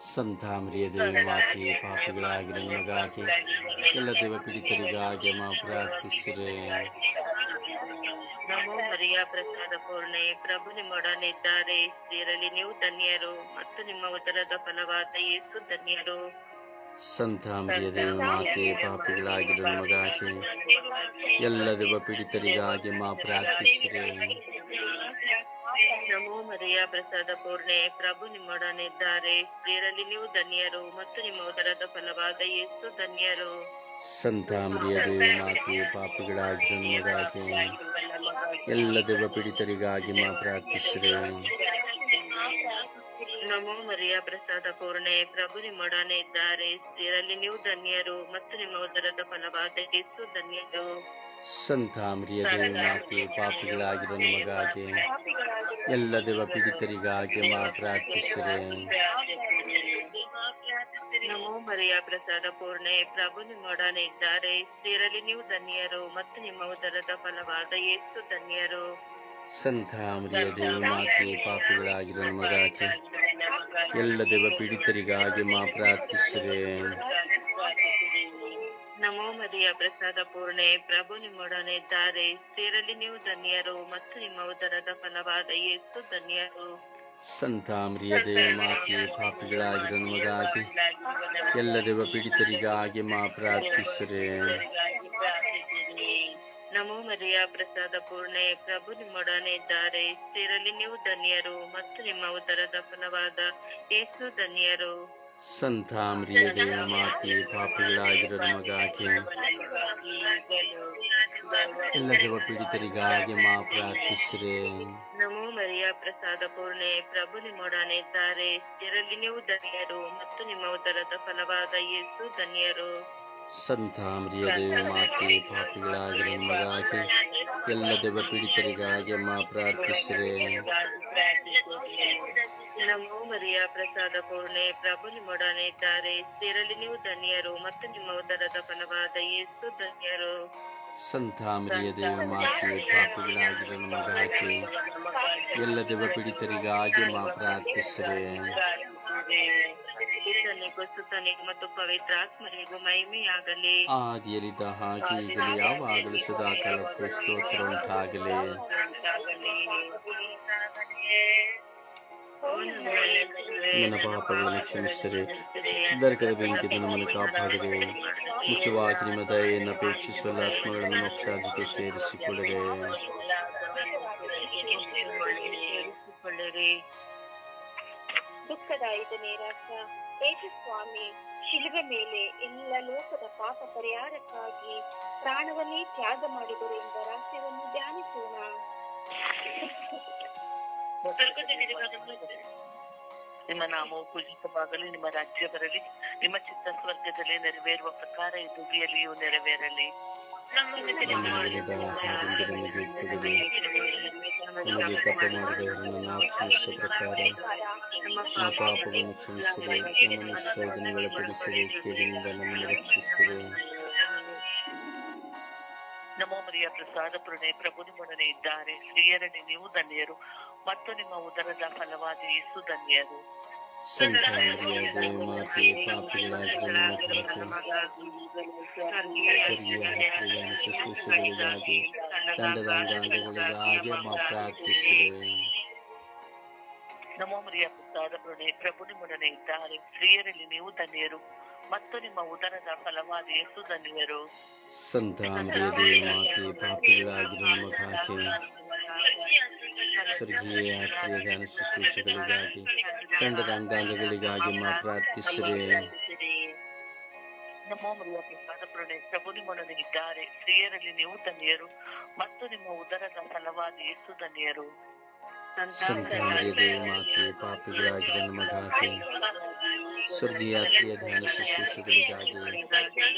ಸಂತಾಮರಿಯ ದೇವಿ ಮಾತೆ ಪಾಪಿಗಳಾಗಿರೋ ನಮಗಾಗಿ. ಎಲ್ಲ ದೇವ ಪೀಡಿತರಿಗಾಗಿ ಮಾ ಪ್ರಾರ್ಥಿಸಿರೆ. ನಮೋ ಮರಿಯ ಪ್ರಸಾದ ಪೂರ್ಣೆ, ಪ್ರಭು ನಿಮ್ಮೊಡನೆ ಇದ್ದಾರೆ ಸ್ತ್ರೀಯರಲ್ಲಿ ನೀವು ಧನ್ಯರು ಮತ್ತು ನಿಮ್ಮ ಉದರದ ಫಲವಾದ ಯೇಸು ಧನ್ಯರು. ದೇವ ಮಾತೆ ಪಾಪಿಗಳಾಗಿರೋ ನಮಗಾಗಿ ಎಲ್ಲ ದೇವ ಪೀಡಿತರಿಗಾಗಿ ಮಾ ಪ್ರಾರ್ಥಿಸಿರಿ. ನಮೋ ಮರಿಯ ಪ್ರಸಾದ ಪೂರ್ಣೆ. ಪ್ರಭು ನಿಮ್ಮೊಡನೆ ಇದ್ದಾರೆ ಸ್ತ್ರೀಯರಲ್ಲಿ ನೀವು ಧನ್ಯರು ಮತ್ತು ನಿಮ್ಮ ಉದರದ ಫಲವಾದ ಯೇಸು ಧನ್ಯರು. ಸಂತಾಮರಿಯ ದೇವಿ ಮಾತೆ ಪಾಪಿಗಳಾಗಿರೋ ನಮಗಾಗಿ ಎಲ್ಲ ದೇವ ಪೀಡಿತರಿಗಾಗಿ ಮಾ ಪ್ರಾರ್ಥಿಸಿರಿ. ನಮೋ ಮರಿಯ ಪ್ರಸಾದ ಪೂರ್ಣೆ ಪ್ರಭು ನಿಮ್ಮೊಡನೆ ಇದ್ದಾರೆ. ಸ್ತ್ರೀಯರಲ್ಲಿ ನೀವು ಧನ್ಯರು ಮತ್ತು ನಿಮ್ಮ ಉದರದ ಫಲವಾದ ಯೇಸು ಧನ್ಯರು. ಸಂತಾಮರಿಯ ದೇವಿ ಮಾತೆ ಪಾಪಿಗಳಾಗಿರೋ ನಿಮಗಾಗಿ ಎಲ್ಲ ದೇವ ಪೀಡಿತರಿಗಾಗಿ ಮಾ ಪ್ರಾರ್ಥಿಸಿರಿ ನಮೋ ಮರಿಯ ಪ್ರಸಾದ ಪೂರ್ಣೆ ಪ್ರಭು ನಿಮ್ಮೊಡನೆ ಇದ್ದಾರೆ. ಸ್ತ್ರೀಯರಲ್ಲಿ ನೀವು ಧನ್ಯರು ಮತ್ತು ನಿಮ್ಮ ಉದರದ ಫಲವಾದ ಯೇಸು ಧನ್ಯರು. ಸಂತಾಮರಿಯ ದೇವಿ ಮಾತೆ ಪಾಪಿಗಳಾಗಿರೋ ನಮಗಾಗಿ ಎಲ್ಲ ದೇವ ಪೀಡಿತರಿಗಾಗಿ ಮಾ ಪ್ರಾರ್ಥಿಸಿರಿ. ನಮೋ ಮರಿಯ ಪ್ರಸಾದ ಪೂರ್ಣೆ ಪ್ರಭು ನಿಮ್ಮೊಡನೆ ಇದ್ದಾರೆ. ಸೇರಲಿ ನೀವು ಧನ್ಯರು ಮತ್ತು ನಿಮ್ಮ ಉದರದ ಫಲವಾದ ಯೇಸು ಧನ್ಯರು. ಸಂತಾಮರಿಯ ದೇವ ಮಾತೆ ಪಾಪಿಗಳಾಗಿರೋ ನಮಗಾಗಿ ಎಲ್ಲ ದೇವ ಪೀಡಿತರಿಗಾಗಿ ಮಾ ಪ್ರಾರ್ಥಿಸಿರಿ. ನಮೋ ಮರಿಯ ಪ್ರಸಾದ ಪೂರ್ಣೆ ಪ್ರಭು ನಿಮ್ಮೊಡನೆ ಇದ್ದಾರೆ. ಸ್ತ್ರೀರಲ್ಲಿ ನೀವು ಧನ್ಯರು ಮತ್ತು ನಿಮ್ಮ ಉದರದ ಫಲವಾದ ಯೇಸು ಧನ್ಯರು. ಮಾತೆ ಪಾಪಿಗಳಾಗಿರೋ ನಮಗಾಗಿ ಎಲ್ಲ ದೇವ ಪೀಡಿತರಿಗಾಗಿ ಮಾ ಪ್ರಾರ್ಥಿಸ್ರೆ. ನಮೋ ಮರಿಯ ಪ್ರಸಾದ ಪೂರ್ಣೆ ಪ್ರಭು ನಿಮ್ಮೊಡನೆ ಇದ್ದಾರೆ. ಸ್ತ್ರೀಯರಲ್ಲಿ ನೀವು ಧನ್ಯರು ಮತ್ತು ನಿಮ್ಮ ಉದರದ ಫಲವಾದ ಯೇಸು ಧನ್ಯರು. ಸಂತ ಮರಿಯ ದೇವ ಮಾತೆ ಪಾಪಿಗಳಾಗಿ ನಮಗಾಗಿ ಎಲ್ಲ ದೇವ ಪೀಡಿತರಿಗಾಗಿ ಮಾ ಪ್ರಾರ್ಥಿಸಿರೆ. ನಮೋ ಮರಿಯ ಪ್ರಸಾದ ಪೂರ್ಣೆ ಪ್ರಭು ನಿಮ್ಮೊಡನೆ ಇದ್ದಾರೆ ಸ್ತ್ರೀಯರಲ್ಲಿ ನೀವು ಧನ್ಯರು ಮತ್ತು ನಿಮ್ಮ ಉದರದ ಫಲವಾದ ಯೇಸು ಧನ್ಯರು. ಸಂತ ಮರಿಯ ದೇವ ಮಾತೆ ಪಾಪಿಗಳಾಗಿರೋ ನಮಗಾಗಿ ಎಲ್ಲ ದೇವ ಪೀಡಿತರಿಗಾಗಿ ಮಾ ಪ್ರಾರ್ಥಿಸ್ರೆ. ಸುತನಿಗೂ ಸುತನಿಗೂ ಮತ್ತು ಪವಿತ್ರಾತ್ಮರಿಗೂ ಮಹಿಮೆಯಾಗಲಿ ಆದಿಯಲ್ಲಿದ್ದ ಹಾಗೆ ಈಗಲೂ ಯಾವಾಗಲೂ ಸದಾ ಕಾಲಕ್ಕೂ ಸ್ತೋತ್ರ ಉಂಟಾಗಲಿ ನನ್ನ ಪಾಪಗಳನ್ನು ಕ್ಷಮಿಸಿರಿ ದರ್ಗದ ಬೆಂಕಿಯಿಂದ ನಮ್ಮನ್ನು ಕಾಪಾಡಿದೆ ಮುಖ್ಯವಾಗಿ ನಿಮ್ಮ ದಯೆಯನ್ನು ಅಪೇಕ್ಷಿಸುವ ಎಲ್ಲ ಆತ್ಮಗಳನ್ನು ಮೋಕ್ಷಾಜಿಗೆ ಸೇರಿಸಿಕೊಳ್ಳಿದೆ ಸೇರಿಸಿಕೊಳ್ಳಿರಿ ದುಃಖದ ಐದನೇ ರಹಸ್ಯ ಏಸು ಸ್ವಾಮಿ ಶಿಲುಬೆ ಮೇಲೆ ಎಲ್ಲ ಲೋಕದ ಪಾಪ ಪರಿಹಾರಕ್ಕಾಗಿ ಪ್ರಾಣವನ್ನೇ ತ್ಯಾಗ ಮಾಡಿದರು ಎಂಬ ರಹಸ್ಯವನ್ನು ಧ್ಯಾನಿಸೋಣ. ನಿಮ್ಮ ನಾಮವು ಪೂಜಿತವಾಗಲಿ, ನಿಮ್ಮ ರಾಜ್ಯ ಬರಲಿ, ನಿಮ್ಮ ಚಿತ್ತ ಸ್ವರ್ಗದಲ್ಲಿ ನೆರವೇರುವ ಪ್ರಕಾರ ಈ ಭೂಮಿಯಲ್ಲಿಯೂ ನೆರವೇರಲಿ. ನಮ್ಮ ಪಾಪವನ್ನು ಕ್ಷಮಿಸಿರಿ ನಮ್ಮನ್ನು ನಮ್ಮನ್ನು ರಕ್ಷಿಸಿರಿ ನಮೋ ಮರಿಯ ಪ್ರಸಾದ ಪ್ರಣಯ ಪ್ರಭು ನಿಮ್ಮೊಡನೆ ಇದ್ದಾರೆ. ಸ್ತ್ರೀಯರಲ್ಲಿ ನೀವು ಧನ್ಯರು. ಮತ್ತು ನಿಮ್ಮ ಉದರದ ಫಲವಾದ ಯೇಸು ಧನ್ಯರು. ಹಕ್ಕಿಗಳನ್ನು ಶುಶ್ರೂಷೆಗಳಿಗಾಗಿ ತಂಡದ ಅಂಗಾಂಗಗಳಿಗಾಗಿ ಮಾ ಪ್ರಾರ್ಥಿಸಿರಿ ನಮೋ ಮರಿಯ ಪ್ರಭು ನಿಮ್ಮೊಡನೆ ಇದ್ದಾರೆ ಸ್ತ್ರೀಯರಲ್ಲಿ ನೀವು ಧನ್ಯರು ಮತ್ತು ನಿಮ್ಮ ಉದರದ ಫಲವಾದ ಯೇಸು ಧನ್ಯರು ಸಂತ ಮರಿಯ ದೇವ ಮಾತೆ ಪಾಪಿಗಳಾಗಿರುವ ನಮಗಾಗಿ ಸ್ವರ್ಗೀಯ ಕ್ರಿಯೆಗಾನ ಶುಶ್ರೂಷೆಗಳಿಗಾಗಿ ತಂಡದ ಅಂಗಾಂಗಗಳಿಗಾಗಿ ಮಾ ಪ್ರಾರ್ಥಿಸಿರಿ. ನಮೋ ಮರಿಯ ಪ್ರಭು ನಿಮ್ಮೊಡನೆ ಇದ್ದಾರೆ ಸ್ತ್ರೀಯರಲ್ಲಿ ನೀವು ಧನ್ಯರು ಮತ್ತು ನಿಮ್ಮ ಉದರದ ಫಲವಾದ ಯೇಸು ಧನ್ಯರು. ಮಾತೆ ಪಾಪಿಗಳಾಗಿರುವ ನಮಗಾಗಿ. ಸ್ವರ್ಗೀಯ ಕ್ರಿಯ ಧ್ಯಾನ ಶುಶ್ರೂಷೆಗಳಿಗಾಗಿ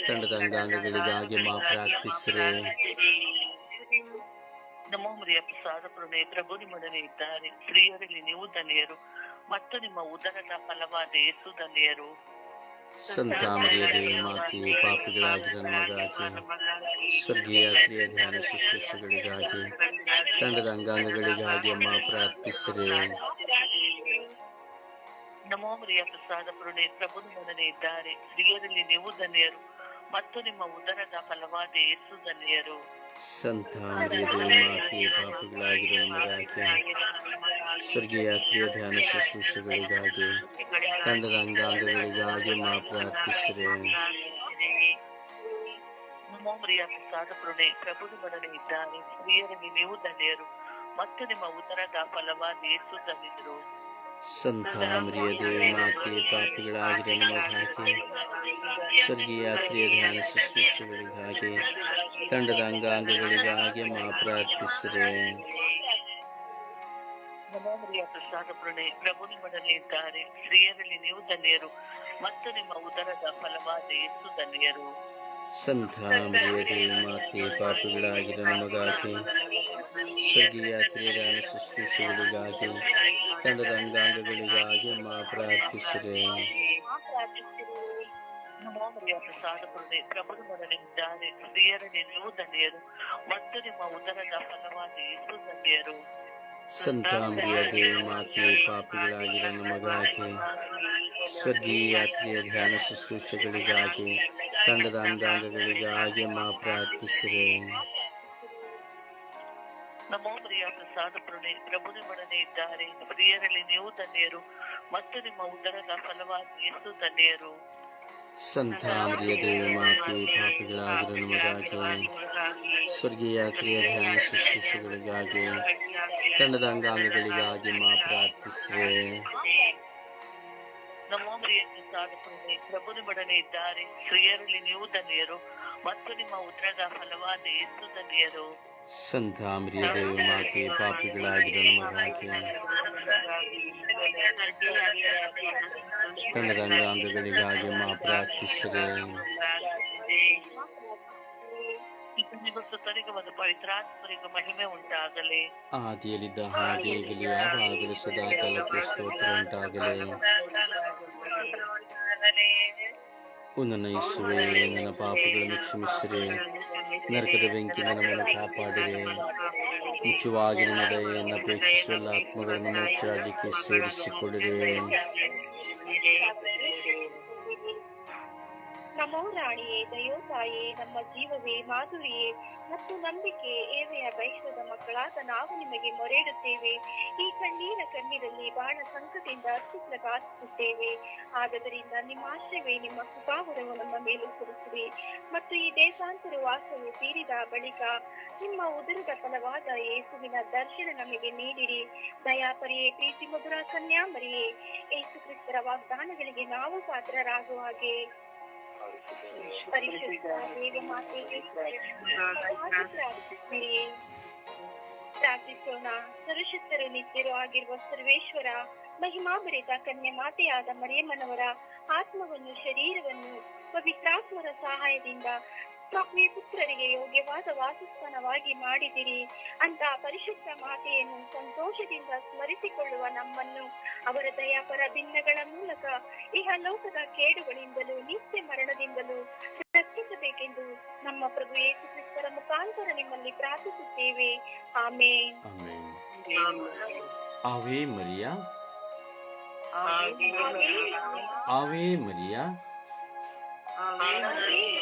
ತಂಡದ ಅಂಗಾಂಗಗಳಿಗಾಗಿ ಮಾ ಪ್ರಾರ್ಥಿಸಿರಿ. ನಮೋ ಮರಿಯ ಪ್ರಸಾದ ಪೂರ್ಣೆ ಪ್ರಭು ನಿಮ್ಮೊಡನೆ ಇದ್ದಾರೆ. ಸ್ತ್ರೀಯರಲ್ಲಿ ನೀವು ಧನ್ಯರು. ಮತ್ತು ನಿಮ್ಮ ಉದರದ ಫಲವಾದ ಯೇಸು ಧನ್ಯರು. ಸಂತ ಮರಿಯ ದೇವ ಮಾತೆ ಪಾಪಿಗಳಾಗಿರುವ ನಮಗಾಗಿ ಸ್ವರ್ಗೀಯ ಕ್ರಿಯ ಧ್ಯಾನ ಶುಶ್ರೂಷೆಗಳಿಗಾಗಿ ತಂಡದ ಅಂಗಾಂಗಗಳಿಗಾಗಿ ಅಮ್ಮ ಪ್ರಾರ್ಥಿಸಿರಿ. ನಮೋ ಮರಿಯ ಪ್ರಸಾದ ಪೂರ್ಣೆ ಪ್ರಭು ನಿಮ್ಮೊಡನೆ ಇದ್ದಾರೆ. ಸ್ತ್ರೀಯರಲ್ಲಿ ನೀವು ಧನ್ಯರು. ಮತ್ತು ನಿಮ್ಮ ಉದರದ ಫಲವಾದ ಯೇಸು ಧನ್ಯರು. ಸಂತ ಮರಿಯ ದೇವ ಮಾತೆ ಪಾಪಿಗಳಾಗಿರುವ ನಮಗಾಗಿ ಸ್ವರ್ಗೀಯ ಕ್ರಿಯ ಧ್ಯಾನ ಶುಶ್ರೂಷೆಗಳಿಗಾಗಿ, ತಂಡದ ಅಂಗಾಂಗಗಳಿಗಾಗಿ ಮಾ ಪ್ರಾರ್ಥಿಸಿದೆ ನಮೋ ಮರಿಯ ಪ್ರಸಾದ ಪೂರ್ಣೆ ಪ್ರಭು ನಿಮ್ಮೊಡನೆ ಇದ್ದಾರೆ ನೀವು ಧನ್ಯರು. ಮತ್ತು ನಿಮ್ಮ ಉದರದ ಫಲವಾದ ಯೇಸು ಧನ್ಯರು ಸಂತ ಮರಿಯ ದೇವ ಮಾತೆ ಪಾಪಿಗಳಾಗಿರುವ ನಮಗಾಗಿ ಸ್ವರ್ಗೀಯ ಕ್ರಿಯ ಧ್ಯಾನ ಶುಶ್ರೂಷೆಗಳಿಗಾಗಿ, ತಂಡದ ಅಂಗಾಂಗಗಳಿಗಾಗಿ ಮಾ ಪ್ರಾರ್ಥಿಸಿದೆ ಮರಿಯ ಪ್ರಸಾದ ಪೂರ್ಣೆ. ಪ್ರಭು ನಿಮ್ಮೊಡನೆ ಇದ್ದಾರೆ. ಸ್ತ್ರೀಯರಲ್ಲಿ ನೀವು ಧನ್ಯರು. ಮತ್ತು ನಿಮ್ಮ ಉದರದ ಫಲವಾದ ಯೇಸು ಧನ್ಯರು. ಸಂತ ಮರಿಯ ದೇವ ಮಾತೆ ಪಾಪಿಗಳಾಗಿರುವ ನಮಗಾಗಿ ಸ್ವರ್ಗೀಯ ಕ್ರಿಯದಾನ ಶುಶ್ರೂಷೆಗಳಿಗಾಗಿ ತಂಡದ ಅಂಗಾಂಗಗಳಿಗಾಗಿ ಮಾ ಪ್ರಾರ್ಥಿಸಿರಿ ನಮೋ ಮರಿಯ ಪ್ರಸಾದ ಪೂರ್ಣೆ ಪ್ರಭು ನಿಮ್ಮೊಡನೆ ಇದ್ದಾರೆ ಸ್ತ್ರೀಯರಲ್ಲಿ ನೀವು ಧನ್ಯರು ಮತ್ತು ನಿಮ್ಮ ಉದರದ ಫಲವಾದ ಯೇಸು ಧನ್ಯರು ಸಂತ ಮರಿಯ ದೇವ ಮಾತೆ ಪಾಪಿಗಳಾಗಿರುವ ನಮಗಾಗಿ ಸ್ವರ್ಗೀಯ ಕ್ರಿಯ ಧ್ಯಾನ ಶುಶ್ರೂಷೆಗಳಿಗಾಗಿ ತಂಡದ ಅಂಗಾಂಗಗಳಿಗಾಗಿ ಮಾ ಪ್ರಾರ್ಥಿಸಿರಿ. ನಮೋ ಪ್ರಿಯ ಪ್ರಸಾದ ಪೂರ್ಣೆ ಪ್ರಭು ನಿಮ್ಮೊಡನೆ ಇದ್ದಾರೆ. ಪ್ರಿಯರಲ್ಲಿ ನೀವು ಧನ್ಯರು ಮತ್ತು ನಿಮ್ಮ ಉದರದ ಫಲವಾಗಿ ಎಷ್ಟು ಧನ್ಯರು. ಸಂತ ಮರಿಯ ದೇವ ಮಾತೆ ಪಾಪಿಗಳಾಗಿರುವ ನಮಗಾಗಿ ಸ್ವರ್ಗೀಯ ಕ್ರಿಯ ಧ್ಯಾನ ಶುಶ್ರೂಷೆಗಳಿಗಾಗಿ ತಂಡದ ಅಂಗಾಂಗಗಳಿಗಾಗಿ ಮಾ ಪ್ರಾರ್ಥಿಸಿರಿ. ನಮೋ ಮರಿಯ ಪ್ರಸಾದಪುರನೇ ಬಡನೆ ಇದ್ದಾರೆ. ಸ್ತ್ರೀಯರಲ್ಲಿ ನೀವು ಧನ್ಯರು ಮತ್ತು ನಿಮ್ಮ ಉದ್ರದ ಫಲವಾದ ಯೇಸು ಧನ್ಯರು. ಸಂತ ಮರಿಯ ಮಾತೆ ಪಾಪಿಗಳಾಗಿರೋ ನಮಗಾಗಿ ತಂಡದ ಅಂಗಗಳಿಗಾಗಿ ಮಾ ಪ್ರಾರ್ಥಿಸಿರೆ ಪವಿತ್ರಾತ್ಮರಿಗೂ ಮಹಿಮೆ ಉಂಟಾಗಲಿ. ಆದಿಯಲ್ಲಿದ್ದ ಹಾಗೆ ಈಗಲೂ ಯಾವಾಗಲೂ ಸದಾ ಕಾಲಕ್ಕೆ ಸ್ತೋತ್ರ ಉಂಟಾಗಲಿ. ನನ್ನ ಇಸುವೆ ನನ್ನ ಪಾಪಗಳನ್ನು ಕ್ಷಮಿಸಿರಿ. ನರಕದ ಬೆಂಕಿಯಿಂದ ನಮ್ಮನ್ನು ಕಾಪಾಡಿರಿ. ಮುಖ್ಯವಾಗಿ ನನ್ನ ದಯೆಯನ್ನು ಅಪೇಕ್ಷಿಸುವ ಆತ್ಮಗಳನ್ನು ಮೋಕ್ಷ ರಾಜ್ಯಕ್ಕೆ ಸೇರಿಸಿಕೊಳ್ಳಿರಿ ನಮೋ ರಾಣಿಯೇ ದಯೋತಾಯೇ ನಮ್ಮ ಜೀವವೇ, ಮಾಧುರಿಯೇ ಮತ್ತು ನಂಬಿಕೆ ಏವೆಯ ವೈಶ್ವದ ಮಕ್ಕಳಾದ ನಾವು ನಿಮಗೆ ಮೊರೆಯಿಡುತ್ತೇವೆ. ಈ ಕಣ್ಣೀರ ಕಣ್ಣೀರಲ್ಲಿ ಬಾಣ ಸಂಕಟದಿಂದ ಅತ್ಯುತ್ತಗಾತಿಸುತ್ತೇವೆ ಆದ್ದರಿಂದ ನಿಮ್ಮ ಆಶ್ರಯವೇ ನಿಮ್ಮ ಕೃಪಾವರವು ನಮ್ಮ ಮೇಲೆ ಸುರಿಸಿರಿ ಮತ್ತು ಈ ದೇಶಾಂತರ ವಾಸವು ತೀರಿದ ಬಳಿಕ ನಿಮ್ಮ ಉದುರದ ಫಲವಾದ ಯೇಸುವಿನ ದರ್ಶನ ನಮಗೆ ನೀಡಿರಿ. ದಯಾಪರಿಯೇ ಪ್ರೀತಿ ಮಧುರ ಕನ್ಯಾಮರಿಯೇ, ಯೇಸು ಕ್ರಿಸ್ತರ ವಾಗ್ದಾನಗಳಿಗೆ ನಾವು ಪಾತ್ರರಾಗುವ ಪ್ರಾರ್ಥಿಸೋಣ ಸರ್ವಶಕ್ತರು ನಿತ್ಯರು ಆಗಿರುವ ಸರ್ವೇಶ್ವರ ಮಹಿಮಾಭರಿತ ಕನ್ಯೆ ಮಾತೆಯಾದ ಮರಿಯಮ್ಮನವರ ಆತ್ಮವನ್ನು ಶರೀರವನ್ನು ಪವಿತ್ರಾತ್ಮರ ಸಹಾಯದಿಂದ ಸ್ವಾಮಿ ಪುತ್ರನಿಗೆ ಯೋಗ್ಯವಾದ ವಾಸಸ್ಥಾನವಾಗಿ ಮಾಡಿದಿರಿ. ಅಂತ ಪರಿಶುದ್ಧ ಮಾತೆಯನ್ನು ಸಂತೋಷದಿಂದ ಸ್ಮರಿಸಿಕೊಳ್ಳುವ ನಮ್ಮನ್ನು ಅವರ ದಯಾಪರ ಭಿನ್ನಗಳ ಮೂಲಕ ಇಹ ಲೋಕದ ಕೇಡುಗಳಿಂದಲೂ ನಿತ್ಯ ಮರಣದಿಂದಲೂ ರಕ್ಷಿಸಬೇಕೆಂದು ನಮ್ಮ ಪ್ರಭು ಯೇಸು ಕ್ರಿಸ್ತರ ಮುಖಾಂತರ ನಿಮ್ಮಲ್ಲಿ ಪ್ರಾರ್ಥಿಸುತ್ತೇವೆ. Amen. Amen. Ave Maria. Ave Maria. Ave